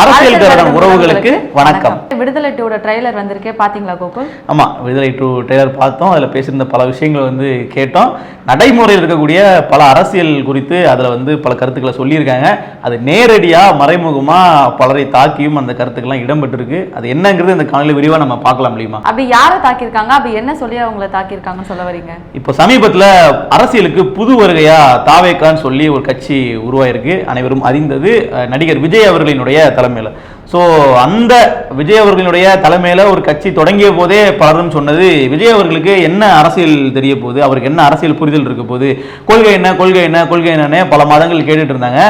அரசியல் கருடன் உறவுகளுக்கு வணக்கம். விடுதலை டூட ட்ரைலர் வந்திருக்கே பாத்தீங்களா கோகுல்? ஆமா விடுதலை டூ ட்ரெய்லர் பார்த்தோம். அதில் பேசியிருந்த பல விஷயங்களை வந்து கேட்டோம். நடைமுறையில் இருக்கக்கூடிய பல அரசியல் குறித்து அதில் வந்து பல கருத்துக்களை சொல்லியிருக்காங்க. அது நேரடியாக மறைமுகமாக பலரை தாக்கியும் அந்த கருத்துக்கள்லாம் இடம்பெற்றிருக்கு. அது என்னங்கிறது இந்த காலையில் விரிவாக நம்ம பார்க்கலாம் முடியுமா அப்படி யாரை தாக்கியிருக்காங்க? அப்படி என்ன சொல்லி அவங்கள தாக்கியிருக்காங்கன்னு சொல்ல வரீங்க? இப்போ சமீபத்தில் அரசியலுக்கு புது வருகையா தாவேக்கான்னு சொல்லி ஒரு கட்சி உருவாயிருக்கு. அனைவரும் அறிந்தது நடிகர் விஜய் அவர்களினுடைய தலைமையில். ஸோ அந்த விஜய் அவர்களுடைய தலைமையில் ஒரு கட்சி தொடங்கிய போதே பலரும் சொன்னது விஜய் அவர்களுக்கு என்ன அரசியல் தெரிய போகுது? அவருக்கு என்ன அரசியல் புரிதல் இருக்க போகுது? கொள்கை என்ன? கொள்கை என்ன? கொள்கை என்னன்னு பல மாதங்கள் கேட்டுட்டு இருந்தாங்க.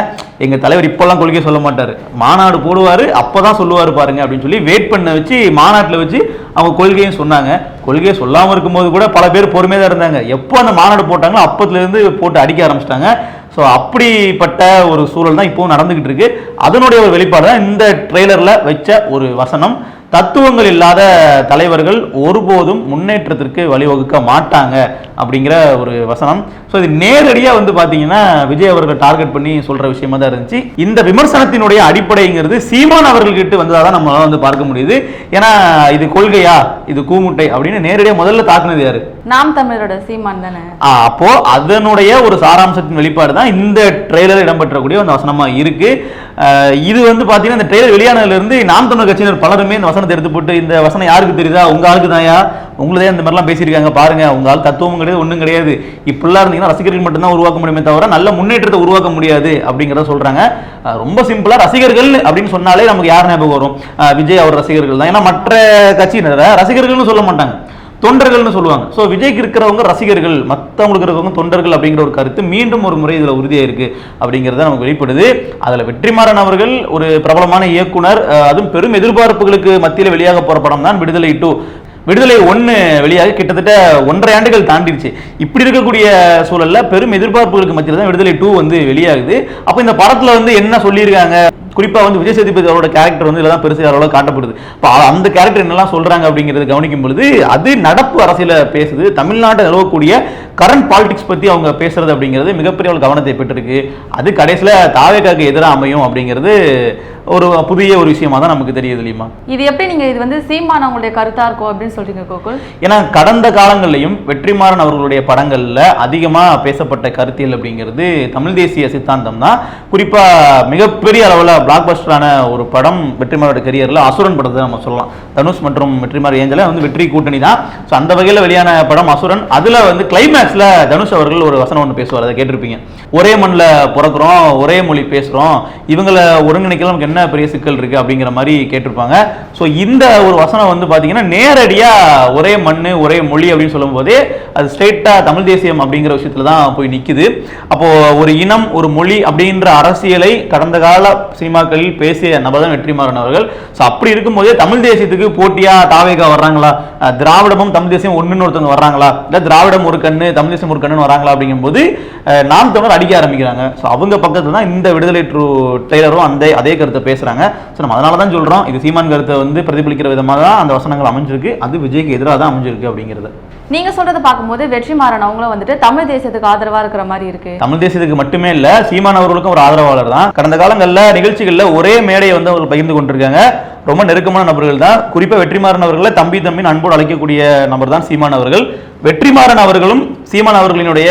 எங்கள் தலைவர் இப்பெல்லாம் கொள்கை சொல்ல மாட்டார். மாநாடு போடுவார் அப்போ தான் சொல்லுவார் பாருங்க அப்படின்னு சொல்லி வெயிட் பண்ண வச்சு மாநாட்டில் வச்சு அவங்க கொள்கையும் சொன்னாங்க. கொள்கையை சொல்லாமல் இருக்கும்போது கூட பல பேர் பொறுமையாக தான் இருந்தாங்க. எப்போ அந்த மாநாடு போட்டாங்களோ அப்பத்துலேருந்து போட்டு அடிக்க ஆரம்பிச்சிட்டாங்க. ஸோ அப்படிப்பட்ட ஒரு சூழல் தான் இப்போவும் நடந்துகிட்டு இருக்கு. அதனுடைய ஒரு வெளிப்பாடு தான் இந்த ட்ரெய்லரில் வச்ச ஒரு வசனம். தத்துவங்கள் இல்லாத தலைவர்கள் ஒருபோதும் முன்னேற்றத்திற்கு வழிவகுக்க மாட்டாங்க அப்படிங்கிற ஒரு வசனம். ஸோ இது நேரடியாக வந்து பார்த்தீங்கன்னா விஜய் அவர்கள் டார்கெட் பண்ணி சொல்கிற விஷயமா தான் இருந்துச்சு. இந்த விமர்சனத்தினுடைய அடிப்படைங்கிறது சீமான் அவர்கள்கிட்ட வந்ததாக தான் நம்மளால் வந்து பார்க்க முடியுது. ஏன்னா இது கொள்கையா? இது கூமுட்டை அப்படின்னு நேரடியாக முதல்ல தாக்குனது யாரு? நாம் தமிழரோட சீமான் தானே? ஆ, அப்போ அதனுடைய ஒரு சாராம்சத்தின் வெளிப்பாடு தான் இந்த ட்ரெய்லர் இடம்பெற்றக்கூடிய அந்த வசனமா இருக்கு. இது வந்து பாத்தீங்கன்னா இந்த ட்ரெய்லர் வெளியானதுல இருந்து நாம் தமிழர் கட்சியினர் பலருமே இந்த வசனத்தை எடுத்து போட்டு இந்த வசனம் யாருக்கு தெரியுதா? உங்க ஆளுக்கு தாயா உங்களதே இந்த மாதிரிலாம் பேசியிருக்காங்க பாருங்க. உங்க ஆள் தத்துவம் கிடையாது ஒண்ணும் கிடையாது. இப்படிலாம் இருந்தீங்கன்னா ரசிகர்கள் மட்டும்தான் உருவாக்க முடியுமே தவிர நல்ல முன்னேற்றத்தை உருவாக்க முடியாது அப்படிங்கிறத சொல்றாங்க. ரொம்ப சிம்பிளா ரசிகர்கள் அப்படின்னு சொன்னாலே நமக்கு யார் ஞாபகம் வரும்? விஜய் அவர் ரசிகர்கள் தான். ஏன்னா மற்ற கட்சியினரை ரசிகர்கள்னு சொல்ல மாட்டாங்க. தொண்டர்கள்னு சொல்லுவாங்க. ஸோ விஜய்க்கு இருக்கிறவங்க ரசிகர்கள் மற்றவங்களுக்கு இருக்கிறவங்க தொண்டர்கள் அப்படிங்கிற ஒரு கருத்து மீண்டும் ஒரு முறை இதில் உறுதியாக இருக்கு அப்படிங்கிறத நமக்கு வெளிப்படுது. அதில் வெற்றிமாறன் அவர்கள் ஒரு பிரபலமான இயக்குனர். அதுவும் பெரும் எதிர்பார்ப்புகளுக்கு மத்தியில் வெளியாக போகிற படம் தான் விடுதலை டூ. விடுதலை ஒன்று வெளியாக கிட்டத்தட்ட ஒன்றரை ஆண்டுகள் தாண்டிடுச்சு இப்படி இருக்கக்கூடிய சூழலில் பெரும் எதிர்பார்ப்புகளுக்கு மத்தியில் தான் விடுதலை டூ வந்து வெளியாகுது. அப்போ இந்த படத்தில் வந்து என்ன சொல்லியிருக்காங்க? குறிப்பாக வந்து விஜய் சேதுபதி அவரோட கேரக்டர் வந்து இதெல்லாம் பெருசு அளவுல காட்டப்படுது. இப்போ அந்த கேரக்டர் என்னெல்லாம் சொல்கிறாங்க அப்படிங்கிறது கவனிக்கும் பொழுது அது நடப்பு அரசியல பேசுது. தமிழ்நாட்டை நிலவக்கூடிய கரண்ட் பாலிடிக்ஸ் பற்றி அவங்க பேசுறது அப்படிங்கிறது மிகப்பெரிய ஒரு கவனத்தை பெற்றிருக்கு. அது கடைசியில் தாவேக்காக்கு எதிராக அமையும் அப்படிங்கிறது ஒரு புதிய ஒரு விஷயமா தான் நமக்கு தெரியுது இல்லையுமா இது எப்படி நீங்க இது வந்து சீமான் அவங்களுடைய கருத்தா இருக்கும் அப்படின்னு சொல்றீங்க கோகுல்? ஏன்னா கடந்த காலங்கள்லையும் வெற்றிமாறன் அவர்களுடைய படங்கள்ல அதிகமா பேசப்பட்ட கருத்தியல் அப்படிங்கிறது தமிழ் தேசிய சித்தாந்தம் தான். குறிப்பா மிகப்பெரிய அளவுல பிளாக் பஸ்டரான ஒரு படம் வெற்றிமாறோட கரியர்ல அசுரன் படத்தை நம்ம சொல்லலாம். தனுஷ் மற்றும் வெற்றிமாறன் ஏஞ்சல வந்து வெற்றி கூட்டணி தான். ஸோ அந்த வகையில் வெளியான படம் அசுரன். அதுல வந்து கிளைமேக்ஸ்ல தனுஷ் அவர்கள் ஒரு வசனம் ஒன்று பேசுவார் அதை கேட்டிருப்பீங்க. ஒரே மண்ணில் பிறக்கிறோம் ஒரே மொழி பேசுறோம் இவங்களை ஒருங்கிணைக்கல நமக்கு என்ன பெரிய சிக்கல் இருக்கு அப்படிங்கிற மாதிரி கேட்டிருப்பாங்க. ஸோ இந்த ஒரு வசனம் வந்து பார்த்தீங்கன்னா நேரடியாக ஒரே மண் ஒரே மொழி அப்படின்னு சொல்லும்போதே அது ஸ்ட்ரெயிட்டாக தமிழ் தேசியம் அப்படிங்கிற விஷயத்துல தான் போய் நிற்குது அப்போ ஒரு இனம் ஒரு மொழி அப்படின்ற அரசியலை கடந்த கால சினிமாக்களில் பேசிய நபர் தான் வெற்றிமாறன் அவர்கள். ஸோ அப்படி இருக்கும்போதே தமிழ் தேசியத்துக்கு போட்டியாக தாவேகா வர்றாங்களா? திராவிடமும் தமிழ் தேசியம் ஒன்றுன்னு ஒருத்தவங்க வர்றாங்களா? இல்லை திராவிடம் ஒரு கண்ணு தமிழ் தேசியம் ஒரு கண்ணுன்னு வராங்களா அப்படிங்கும்போது நாம் தமிழர் அடிக்க ஆரம்பிக்கிறாங்க. ஸோ அவங்க பக்கத்தில் தான் இந்த விடுதலை ட்ரூ டெய்லரும் அந்த அதே கருத்தை பேசுறாங்க. ஸோ நம்ம அதனால தான் சொல்றோம். இது சீமான் கருத்தை வந்து பிரதிபலிக்கிற விதமாக தான் அந்த வசனங்கள் அமைஞ்சிருக்கு. அது விஜய்க்கு எதிராக தான் அமைஞ்சிருக்கு அப்படிங்கிறது. நீங்க சொல்றத பார்க்கும்போது வெற்றிமாறன் அவங்களும் வந்துட்டு தமிழ் தேசியத்துக்கு ஆதரவா இருக்கிற மாதிரி இருக்கு. தமிழ் தேசியத்துக்கு மட்டுமே இல்ல சீமான் அவர்களுக்கும் ஒரு ஆதரவாளர் தான். கடந்த காலங்கள்ல நிகழ்ச்சிகள்ல ஒரே மேடையை வந்து அவர் பகிர்ந்து கொண்டிருக்காங்க. ரொம்ப நெருக்கமான நபர்கள் தான். குறிப்பாக வெற்றிமாறன் அவர்களை தம்பி தம்பி அன்போடு அழைக்கக்கூடிய நபர் தான் சீமான் அவர்கள். வெற்றிமாறன் அவர்களும் சீமான் அவர்களினுடைய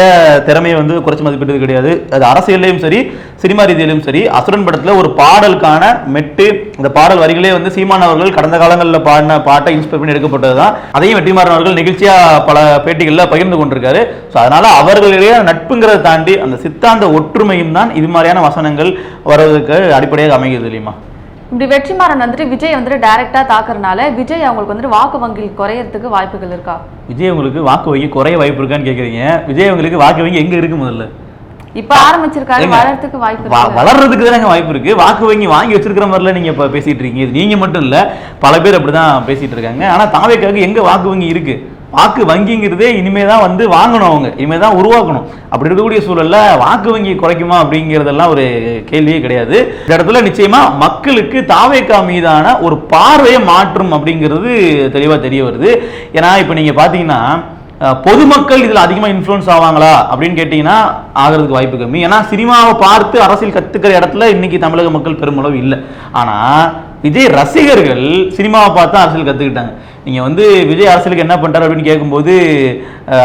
திறமையை வந்து குறைச்சி மதிப்பிட்டது கிடையாது. அது அரசியலையும் சரி சினிமா ரீதியிலும் சரி அசுரன் படத்தில் ஒரு பாடலுக்கான மெட்டு இந்த பாடல் வரிகளே வந்து சீமான் அவர்கள் கடந்த காலங்களில் பாடின பாட்டை இன்ஸ்பயர் பண்ணி எடுக்கப்பட்டது தான் அதையும் வெற்றிமாறன் அவர்கள் நிகழ்ச்சியாக பல பேட்டிகளில் பகிர்ந்து கொண்டிருக்காரு. ஸோ அதனால் அவர்களுடைய நட்புங்கிறத தாண்டி அந்த சித்தாந்த ஒற்றுமையும் தான் இது மாதிரியான வசனங்கள் வர்றதுக்கு அடிப்படையாக அமைகிறது இல்லையுமா இப்படி வெற்றிமாறன் வந்துட்டு விஜய் வந்துட்டு டைரக்டா தாக்குறதுனால விஜய் அவங்களுக்கு வந்துட்டு வாக்கு வங்கி குறையறதுக்கு வாய்ப்புகள் இருக்கா? விஜய் உங்களுக்கு வாக்கு வங்கி குறைய வாய்ப்பு இருக்கான்னு கேட்குறீங்க விஜய் உங்களுக்கு வாக்கு வங்கி எங்க இருக்கு முதல்ல? இப்ப ஆரம்பிச்சிருக்காரு வளர்றதுக்கு வாய்ப்பு வளர்றதுக்கு தானே வாய்ப்பு இருக்கு. வாக்கு வங்கி வாங்கி வச்சிருக்கிற மாதிரில நீங்க இப்ப பேசிட்டு இருக்கீங்க. இது நீங்க மட்டும் இல்ல பல பேர் அப்படிதான் பேசிட்டு இருக்காங்க. ஆனா தாவேக்காக எங்க வாக்கு வங்கி இருக்கு? வாக்கு வங்கிங்கிறதே இனிமே தான் வந்து வாங்கணும் அவங்க. இனிமே தான் உருவாக்கணும். அப்படி இருக்கக்கூடிய சூழலில் வாக்கு வங்கி குறைக்குமா அப்படிங்கிறதெல்லாம் ஒரு கேள்வியே கிடையாது. இந்த இடத்துல நிச்சயமாக மக்களுக்கு தாவேக்கா மீதான ஒரு பார்வையை மாற்றும் அப்படிங்கிறது தெளிவாக தெரிய வருது. ஏன்னா இப்போ நீங்கள் பார்த்தீங்கன்னா பொதுமக்கள் இதில் அதிகமாக இன்ஃப்ளூன்ஸ் ஆவாங்களா அப்படின்னு கேட்டிங்கன்னா ஆகிறதுக்கு வாய்ப்பு கம்மி. ஏன்னா சினிமாவை பார்த்து அரசியல் கற்றுக்கிற இடத்துல இன்னைக்கு தமிழக மக்கள் பெருமளவு இல்லை. ஆனால் விஜய் ரசிகர்கள் சினிமாவை பார்த்து அரசியல் கற்றுக்கிட்டாங்க நீங்கள் வந்து விஜய் அரசியலுக்கு என்ன பண்ணுறாரு அப்படின்னு கேட்கும்போது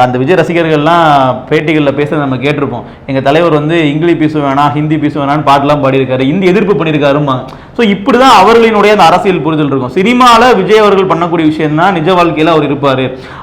அந்த விஜய் ரசிகர்கள்லாம் பேட்டிகளில் பேச நம்ம கேட்டிருப்போம். எங்கள் தலைவர் வந்து இங்கிலீஷ் பேச வேணாம் ஹிந்தி பேச வேணாம்னு பாட்டெல்லாம் பாடியிருக்காரு. இந்த எதிர்ப்பு பண்ணியிருக்காருமா ஸோ இப்படி தான் அவர்களினுடைய அந்த அரசியல் புரிதல் இருக்கும். சினிமாவில் விஜய் அவர்கள் பண்ணக்கூடிய விஷயம் தான் நிஜ வாழ்க்கையில் அவர் இருப்பார்.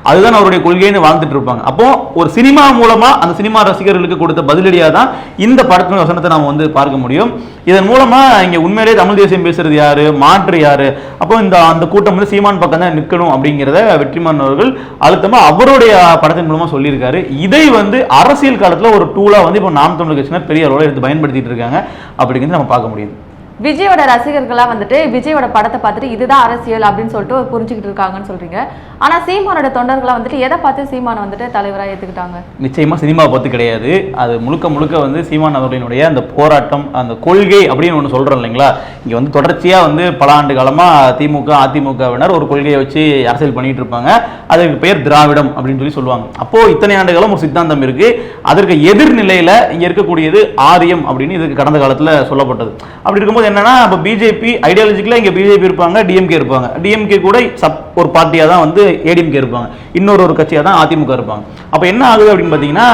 அதுதான் அவருடைய கொள்கைன்னு வாழ்ந்துட்டு இருப்பாங்க. அப்போ ஒரு சினிமா மூலமாக அந்த சினிமா ரசிகர்களுக்கு கொடுத்த பதிலடியாக தான் இந்த படத்தின் வசனத்தை நாம் வந்து பார்க்க முடியும். இதன் மூலமாக இங்கே உண்மையிலேயே தமிழ் தேசியம் பேசுறது யாரு? மாற்று யாரு? அப்போ இந்த அந்த கூட்டம் வந்து சீமான் பக்கம் தான் நிற்கணும் அப்படிங்கிறத வெற்றிமாறன் அவர்கள் அழுத்தமா அவருடைய படத்தின் மூலமா சொல்லியிருக்காரு. இதை வந்து அரசியல் காலத்துல ஒரு டூலா வந்து இப்போ நாம் தமிழ் கட்சியினர் பெரிய அளவில் எடுத்து பயன்படுத்திட்டு இருக்காங்க அப்படிங்கிறது நம்ம பார்க்க முடியுது. விஜயோட ரசிகர்களா வந்துட்டு விஜயோட படத்தை பார்த்துட்டு இதுதான் அரசியல் அப்படின்னு சொல்லிட்டு புரிஞ்சுக்கிட்டு இருக்காங்கன்னு சொல்றீங்க. ஆனா சீமானோட தொண்டர்களாக வந்துட்டு எதை பார்த்து சீமானை வந்துட்டு தலைவராக ஏத்துக்கிட்டாங்க? நிச்சயமா சினிமா பார்த்து கிடையாது. அது முழுக்க முழுக்க வந்து சீமான் அவர்களினுடைய அந்த போராட்டம் அந்த கொள்கை அப்படின்னு ஒன்று சொல்றோம் இல்லைங்களா? இங்க வந்து தொடர்ச்சியா வந்து பல ஆண்டு காலமா திமுக அதிமுகவினர் ஒரு கொள்கையை வச்சு அரசியல் பண்ணிட்டு இருப்பாங்க. அதுக்கு பெயர் திராவிடம் அப்படின்னு சொல்லி சொல்லுவாங்க. அப்போ இத்தனை ஆண்டு காலம் ஒரு சித்தாந்தம் இருக்கு. அதற்கு எதிர்நிலையில இங்க இருக்கக்கூடியது ஆரியம் அப்படின்னு இதுக்கு கடந்த காலத்துல சொல்லப்பட்டது. அப்படி இருக்கும்போது என்னன்னா இப்போ பிஜேபி ஐடியாலஜிக்கலாக இங்கே பிஜேபி இருப்பாங்க டிஎம்கே இருப்பாங்க. டிஎம்கே கூட சப் ஒரு பார்ட்டியாக தான் வந்து ஏடிஎம்கே இருப்பாங்க. இன்னொரு ஒரு கட்சியாக தான் அதிமுக இருப்பாங்க. அப்போ என்ன ஆகுது அப்படின்னு பார்த்தீங்கன்னா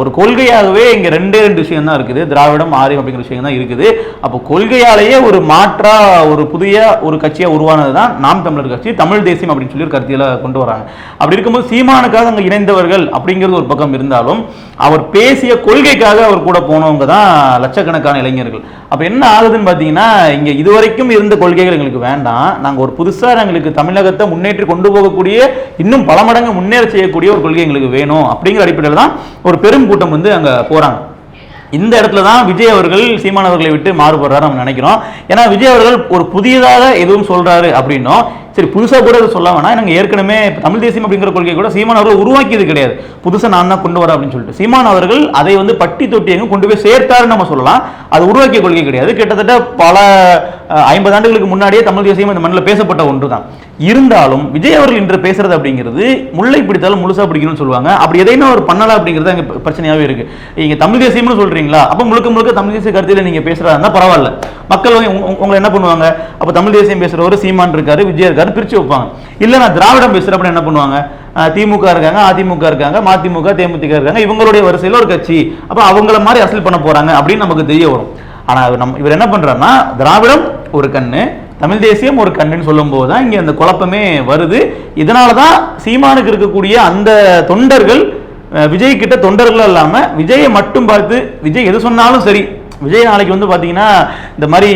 ஒரு கொள்கையாகவே இங்கே ரெண்டே ரெண்டு விஷயம் தான் இருக்குது. திராவிடம் ஆரியம் அப்படிங்கிற விஷயம் தான் இருக்குது. அப்போ கொள்கையாலேயே ஒரு மாற்றா ஒரு புதிய ஒரு கட்சியாக உருவானது தான் நாம் தமிழர் கட்சி தமிழ் தேசியம் அப்படின்னு சொல்லி ஒரு கருத்தியில் கொண்டு வராங்க. அப்படி இருக்கும்போது சீமானுக்காக அங்கே இணைந்தவர்கள் அப்படிங்கிறது ஒரு பக்கம் இருந்தாலும் அவர் பேசிய கொள்கைக்காக அவர் கூட போனவங்க தான் லட்சக்கணக்கான இளைஞர்கள். அப்போ என்ன ஆகுதுன்னு பார்த்தீங்கன்னா பார்த்தீங்கன்னா இங்கே இதுவரைக்கும் இருந்த கொள்கைகள் எங்களுக்கு வேண்டாம். நாங்கள் ஒரு புதுசாக எங்களுக்கு தமிழகத்தை முன்னேற்றி கொண்டு போகக்கூடிய இன்னும் பல மடங்கு முன்னேற செய்யக்கூடிய ஒரு கொள்கை எங்களுக்கு வேணும் அப்படிங்கிற அடிப்படையில் தான் ஒரு பெரும் கூட்டம் வந்து அங்கே போகிறாங்க இந்த இடத்துல தான் விஜய் அவர்கள் சீமான் அவர்களை விட்டு மாறுபடுறாரு நம்ம நினைக்கிறோம். ஏன்னா விஜய் அவர்கள் ஒரு புதியதாக எதுவும் சொல்றாரு அப்படின்னும் சரி புதுசாக கூட அதை சொல்ல வேணாம். நாங்கள் ஏற்கனவே தமிழ் தேசியம் அப்படிங்கிற கொள்கை கூட சீமான் அவர்கள் உருவாக்கியது கிடையாது. புதுசாக நான் தான் கொண்டு வரேன் அப்படின்னு சொல்லிட்டு. சீமான் அவர்கள் அதை வந்து பட்டி தொட்டி எங்கும் கொண்டு போய் சேர்த்தாருன்னு நம்ம சொல்லலாம். அது உருவாக்கிய கொள்கை கிடையாது. கிட்டத்தட்ட பல ஐம்பது ஆண்டுகளுக்கு முன்னாடியே தமிழ் தேசியம் இந்த மண்ணில் பேசப்பட்ட ஒன்று தான் இருந்தாலும் விஜய் அவர்கள் இன்று பேசுறது அப்படிங்கிறது முல்லை பிடித்தாலும் முழுசா பிடிக்கணும்னு சொல்லுவாங்க. அப்படி எதையுமே அவர் பண்ணலாம் அப்படிங்கிறது அங்கே பிரச்சனையாகவே இருக்கு. நீங்க தமிழ் தேசியம்னு சொல்றீங்களா? அப்போ முழுக்க முழுக்க தமிழ் தேசிய கருத்தில் நீங்க பேசுறதா பரவாயில்ல. மக்கள் வந்து உங்களை என்ன பண்ணுவாங்க? அப்போ தமிழ் தேசியம் பேசுறவர் சீமான் இருக்காரு விஜய் இருக்காரு பிரிச்சு வைப்பாங்க. இல்லை நான் திராவிடம் பேசுறேன் அப்படின்னு என்ன பண்ணுவாங்க? திமுக இருக்காங்க அதிமுக இருக்காங்க மதிமுக தேமுதிக இருக்காங்க இவங்களுடைய வரிசையில் ஒரு கட்சி. அப்போ அவங்கள மாதிரி அரசியல் பண்ண போறாங்க அப்படின்னு நமக்கு தெரிய வரும். ஆனால் நம் நம்ம இவர் என்ன பண்றாருன்னா திராவிடம் ஒரு கண்ணு தமிழ் தேசியம் ஒரு கண்ணுன்னு சொல்லும்போது தான் இங்கே அந்த குழப்பமே வருது. இதனால தான் சீமானுக்கு இருக்கக்கூடிய அந்த தொண்டர்கள் விஜய் கிட்ட தொண்டர்கள் இல்லாம விஜயை மட்டும் பார்த்து விஜய் எது சொன்னாலும் சரி விஜய் நாளைக்கு வந்து பார்த்தீங்கன்னா இந்த மாதிரி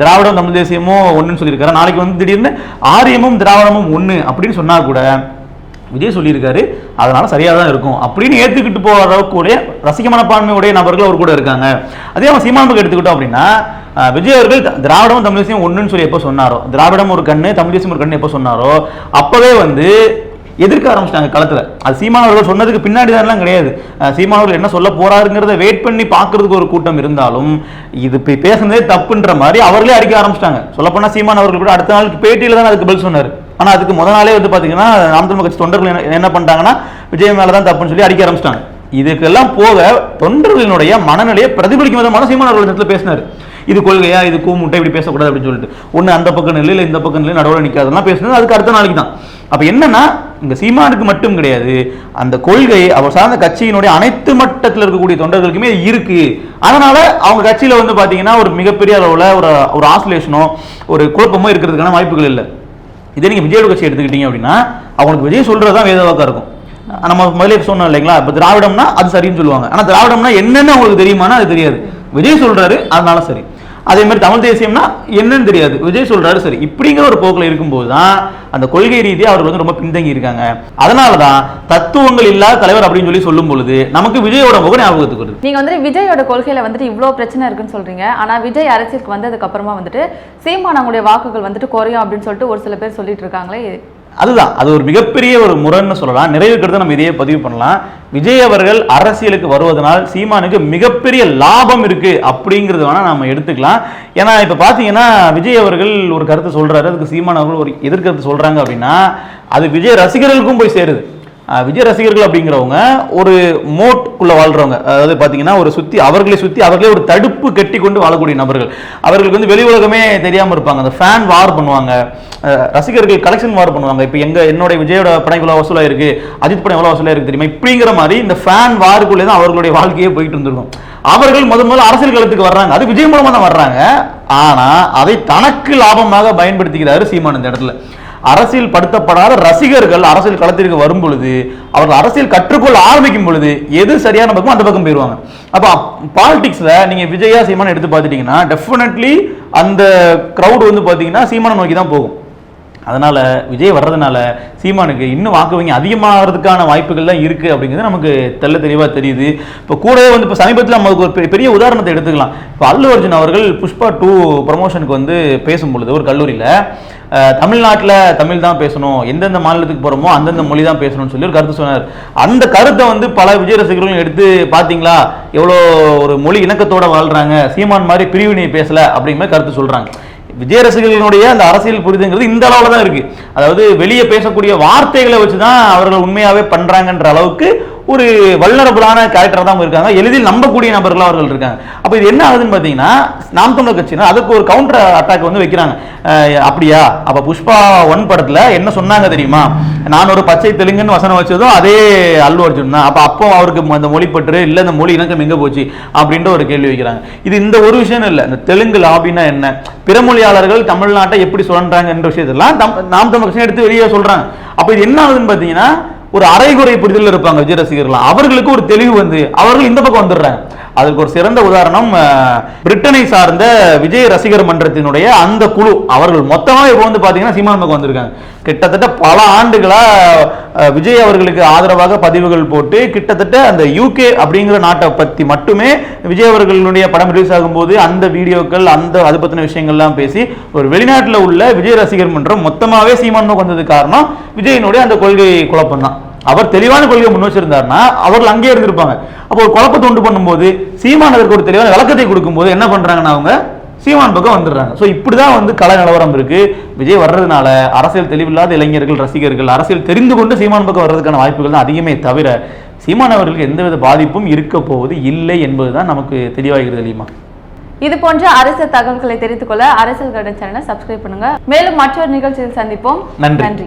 திராவிடம் தமிழ் தேசியமும் ஒன்றுன்னு சொல்லியிருக்காரு. நாளைக்கு வந்து திடீர்னு ஆரியமும் திராவிடமும் ஒன்று அப்படின்னு சொன்னால் கூட விஜய் சொல்லியிருக்காரு. அதனால சரியாக தான் இருக்கும். அப்படின்னு ஏற்றுக்கிட்டு போகிற அளவுக்கு உடைய ரசிக மனப்பான்மையுடைய நபர்கள் அவர் கூட இருக்காங்க. அதே அவன் சீமானுக்கு எடுத்துக்கிட்டோம் அப்படின்னா விஜய் அவர்கள் திராவிடமும் தமிழ் தேசியம் ஒன்றுன்னு சொல்லி எப்போ சொன்னாரோ? திராவிடம் ஒரு கண்ணு தமிழ் தேசியம் ஒரு கண்ணு எப்போ சொன்னாரோ? அப்போவே வந்து எதிர்க்க ஆரம்பிச்சிட்டாங்க களத்தில். அது சீமான் அவர்கள் சொன்னதுக்கு பின்னாடி தான்லாம் கிடையாது. சீமானவர்கள் சீமான் அவர்கள் என்ன சொல்ல போறாருங்கிறத வெயிட் பண்ணி பார்க்கறதுக்கு ஒரு கூட்டம் இருந்தாலும் இது பேசுனதே தப்புன்ற மாதிரி அவர்களே அடிக்க ஆரம்பிச்சிட்டாங்க. சொல்லப்போனா சீமான் அவர்கள் கூட அடுத்த நாளுக்கு பேட்டியில் தான் அதுக்கு பதில் சொன்னார். ஆனால் அதுக்கு முத நாளே வந்து பார்த்தீங்கன்னா நாம் தமிழ் கட்சி தொண்டர்கள் என்ன- என்ன பண்ணிட்டாங்கன்னா விஜய் மேலே தான் தப்புன்னு சொல்லி அடிக்க ஆரம்பிச்சிட்டாங்க. இதுக்கெல்லாம் போக தொண்டர்களினுடைய மனநிலையை பிரதிபலிக்கும் விதமான சீமான அவர்கள் இடத்துல பேசினார். இது கொள்கையா? இது கூமுட்டை இப்படி பேசக்கூடாது அப்படின்னு சொல்லிட்டு. ஒன்று அந்த பக்கம் நிலை இல்லை இந்த பக்கம் நிலை நடுவில் நிற்காதெல்லாம் பேசுனது அதுக்கு அடுத்த நாளைக்கு தான். அப்போ என்னன்னா இந்த சீமானுக்கு மட்டும் கிடையாது. அந்த கொள்கை அவர் சார்ந்த கட்சியினுடைய அனைத்து மட்டத்தில் இருக்கக்கூடிய தொண்டர்களுக்குமே இருக்கு. அதனால அவங்க கட்சியில் வந்து பார்த்தீங்கன்னா ஒரு மிகப்பெரிய அளவில் ஒரு ஒரு ஆசோலேஷனோ ஒரு குழப்பமோ இருக்கிறதுக்கான வாய்ப்புகள் இல்லை. இதே நீங்கள் விஜயோட கட்சி எடுத்துக்கிட்டீங்க அப்படின்னா அவங்களுக்கு விஜய் சொல்கிறது தான் வேதவாக்காக இருக்கும். நம்ம முதலே சொன்னோம் இல்லைங்களா? இப்போ திராவிடம்னா அது சரின்னு சொல்லுவாங்க. ஆனால் திராவிடம்னா என்னென்னு அவங்களுக்கு தெரியுமானா அது தெரியாது. விஜய் சொல்றாரு அதனால சரி. அதே மாதிரி தமிழ் தேசியம்னா என்னன்னு தெரியாது. விஜய் சொல்றாரு சரி. இப்படிங்கிற ஒரு போக்கில் இருக்கும்போது தான் அந்த கொள்கை ரீதியாக அவர் வந்து ரொம்ப பின்தங்கி இருக்காங்க. அதனால தான் தத்துவங்கள் இல்லாத தலைவர் அப்படின்னு சொல்லி சொல்லும் பொழுது நமக்கு விஜயோட முக ஞாபகத்துக்கு வருது. நீங்க வந்து விஜயோட கொள்கையில வந்துட்டு இவ்வளோ பிரச்சனை இருக்குன்னு சொல்றீங்க. ஆனா விஜய் அரசியலுக்கு வந்ததுக்கு அப்புறமா வந்துட்டு சீமானவங்களுடைய வாக்குகள் வந்துட்டு குறையும் அப்படின்னு சொல்லிட்டு ஒரு சில பேர் சொல்லிட்டு இருக்காங்களே. அதுதான். அது ஒரு மிகப்பெரிய ஒரு முரண்னு சொல்லலாம். நிறைவு கருத்தை நம்ம இதையே பதிவு பண்ணலாம். விஜய் அவர்கள் அரசியலுக்கு வருவதனால் சீமானுக்கு மிகப்பெரிய லாபம் இருக்கு அப்படிங்கிறது வேணா நம்ம எடுத்துக்கலாம். ஏன்னா இப்ப பாத்தீங்கன்னா விஜய் அவர்கள் ஒரு கருத்து சொல்றாரு. அதுக்கு சீமான் அவர்கள் ஒரு எதிர்கருத்து சொல்றாங்க அப்படின்னா அது விஜய் ரசிகர்களுக்கும் போய் சேருது. விஜய் ரசிகர்கள் அப்படிங்கிறவங்க ஒரு மோட்குள்ளே வாழ்கிறவங்க அதாவது பார்த்தீங்கன்னா ஒரு சுற்றி அவர்களை சுற்றி அவர்களே ஒரு தடுப்பு கட்டி கொண்டு வாழக்கூடிய நபர்கள். அவர்களுக்கு வந்து வெளி உலகமே தெரியாமல் இருப்பாங்க. அந்த ஃபேன் வார் பண்ணுவாங்க. ரசிகர்கள் கலெக்ஷன் வார் பண்ணுவாங்க. இப்போ எங்கள் என்னுடைய விஜயோட படம் இவ்வளோ வசூலாக இருக்குது அஜித் படம் எவ்வளோ வசூலாக இருக்குது தெரியுமா? இப்படிங்கிற மாதிரி இந்த ஃபேன் வாருக்குள்ளே தான் அவர்களுடைய வாழ்க்கையே போயிட்டு இருந்திருக்கும். அவர்கள் முதல் முதல்ல அரசியல் களத்துக்கு வர்றாங்க. அது விஜய் மூலமாக தான் வர்றாங்க. ஆனால் அதை தனக்கு லாபமாக பயன்படுத்திக்கிறாரு சீமான் இந்த இடத்துல. அரசியல் படுத்தப்படாத ரசிகர்கள் அரசியல் களத்திற்கு வரும் பொழுது அவர்கள் அரசியல் கற்றுக்கொள்ள ஆரம்பிக்கும் பொழுது எது சரியான பக்கம் அந்த பக்கம் போயிடுவாங்க அப்போ பாலிட்டிக்ஸில் நீங்கள் விஜயா சீமான் எடுத்து பார்த்துட்டீங்கன்னா டெஃபினெட்லி அந்த க்ரௌட் வந்து பார்த்தீங்கன்னா சீமானை நோக்கி தான் போகும். அதனால விஜய் வர்றதுனால சீமானுக்கு இன்னும் வாக்கு வங்கி அதிகமாகிறதுக்கான வாய்ப்புகள் தான் இருக்குது அப்படிங்கிறது நமக்கு தெள்ள தெளிவாக தெரியுது. இப்போ கூடவே வந்து இப்போ சமீபத்தில் நமக்கு ஒரு பெரிய உதாரணத்தை எடுத்துக்கலாம். இப்போ அல்லு அர்ஜுன் அவர்கள் புஷ்பா டூ ப்ரமோஷனுக்கு வந்து பேசும் பொழுது ஒரு கல்லூரியில் தமிழ்நாட்டில் தமிழ் தான் பேசணும். எந்தெந்த மாநிலத்துக்கு போகிறோமோ அந்தந்த மொழி தான் பேசணும்னு சொல்லி ஒரு கருத்து சொன்னார். அந்த கருத்தை வந்து பல விஜய் ரசிகர்களும் எடுத்து பார்த்தீங்களா எவ்வளோ ஒரு மொழி இணக்கத்தோட வாழ்கிறாங்க சீமான் மாதிரி பிரிவினை பேசல அப்படிங்கிற மாதிரி கருத்து சொல்கிறாங்க விஜய ரசிகர்களுடைய அந்த அரசியல் புரிதுங்கிறது இந்த அளவில் தான் இருக்குது அதாவது வெளியே பேசக்கூடிய வார்த்தைகளை வச்சு தான் அவர்கள் உண்மையாகவே பண்ணுறாங்கன்ற அளவுக்கு ஒரு வல்லரபுலான கேரக்டர் தான் அவங்க இருக்காங்க. எளிதில் நம்பக்கூடிய நபர்களாக அவர்கள் இருக்காங்க. அப்போ இது என்ன ஆகுதுன்னு பார்த்தீங்கன்னா நாம் தமிழர் கட்சினா அதுக்கு ஒரு கவுண்டர் அட்டாக் வந்து வைக்கிறாங்க. அப்படியா? அப்போ புஷ்பா ஒன் படத்தில் என்ன சொன்னாங்க தெரியுமா? நான் ஒரு பச்சை தெலுங்குன்னு வசனம் வச்சதும் அதே அல்லு அர்ஜுன் தான். அப்போ அப்போ அவருக்கு அந்த மொழிப்பற்று இல்லை இந்த மொழி இணக்கம் எங்கே போச்சு? அப்படின்ற ஒரு கேள்வி வைக்கிறாங்க. இது இந்த ஒரு விஷயம் இல்லை. இந்த தெலுங்கு லாபின்னா என்ன? பிற மொழியாளர்கள் தமிழ்நாட்டை எப்படி சொல்கிறாங்கன்ற விஷயத்தெல்லாம் நாம் தமிழ் கட்சி எடுத்து வெளியே சொல்கிறாங்க அப்போ இது என்ன ஆகுதுன்னு பார்த்தீங்கன்னா ஒரு அரைகுறை புரிதல் இருப்பாங்க விஜய் ரசிகர்கள் அவர்களுக்கு ஒரு தெளிவு வந்து அவர்கள் இந்த பக்கம் வந்துடுறாங்க. அதுக்கு ஒரு சிறந்த உதாரணம் பிரிட்டனை சார்ந்த விஜய் ரசிகர் மன்றத்தினுடைய அந்த குழு. அவர்கள் மொத்தமாக இப்போ வந்து பார்த்தீங்கன்னா சீமான் வந்திருக்காங்க. கிட்டத்தட்ட பல ஆண்டுகளாக விஜய் அவர்களுக்கு ஆதரவாக பதிவுகள் போட்டு கிட்டத்தட்ட அந்த யூகே அப்படிங்கிற நாட்டை பற்றி மட்டுமே விஜய் அவர்களுடைய படம் ரிலீஸ் ஆகும்போது அந்த வீடியோக்கள் அந்த அது பற்றின விஷயங்கள்லாம் பேசி ஒரு வெளிநாட்டில் உள்ள விஜய் ரசிகர் மன்றம் மொத்தமாகவே சீமான் பக்கம் வந்தது காரணம் விஜயினுடைய அந்த கொள்கை குழப்பம் தான் அவர் தெளிவான கொள்கையை முன் வச்சிருந்தாருன்னா அவர்கள் அங்கேயே இருந்திருப்பாங்க. அப்போ ஒரு குழப்பத்தை உண்டு பண்ணும்போது சீமான் அதற்கு ஒரு தெளிவான விளக்கத்தை கொடுக்கும்போது என்ன பண்றாங்கன்னா அவங்க சீமான் பக்கம் வந்துடுறாங்க. ஸோ இப்படிதான் வந்து கல நிலவரம் இருக்கு. விஜய் வர்றதுனால அரசியல் தெளிவில்லாத இளைஞர்கள் ரசிகர்கள் அரசியல் தெரிந்து கொண்டு சீமான் பக்கம் வர்றதுக்கான வாய்ப்புகள் தான் அதிகமே தவிர சீமான் அவர்களுக்கு எந்தவித பாதிப்பும் இருக்க போவது இல்லை என்பதுதான் நமக்கு தெளிவாகிறது இல்லையுமா இது போன்ற அரசியல் தகவல்களை தெரிந்து கொள்ள அரசியல் கடன் சேனலை சப்ஸ்கிரைப் பண்ணுங்க. மேலும் மற்றொரு நிகழ்ச்சியில் சந்திப்போம். நன்றி. நன்றி.